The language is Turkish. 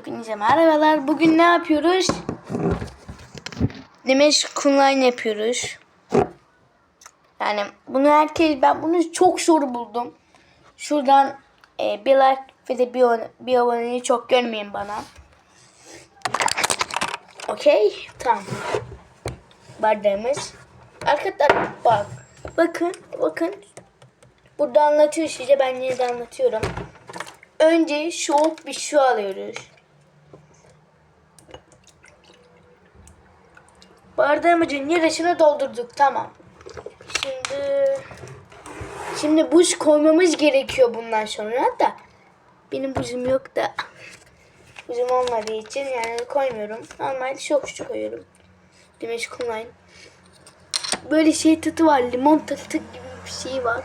Hepinize merhabalar. Bugün ne yapıyoruz? Demeş Kunline yapıyoruz. Yani bunu herkes ben bunu çok zor buldum. Şuradan e, bir like ve de bir, bir aboneyi çok görmeyin bana. Okey. Tamam. Bardağımız. Arkadaşlar bak. Bakın. Bakın. Burada anlatıyor size. Ben yine de anlatıyorum. Önce soğuk bir su alıyoruz. Bardağımızın yarısını doldurduk. Tamam. Şimdi şimdi buz koymamız gerekiyor bundan sonra da. Benim buzum yok da. Buzum olmadığı için yani koymuyorum. Normal soğuk su koyuyorum. Güneş kullanayım. Böyle şey tadı var. Limon tadı gibi bir şey var.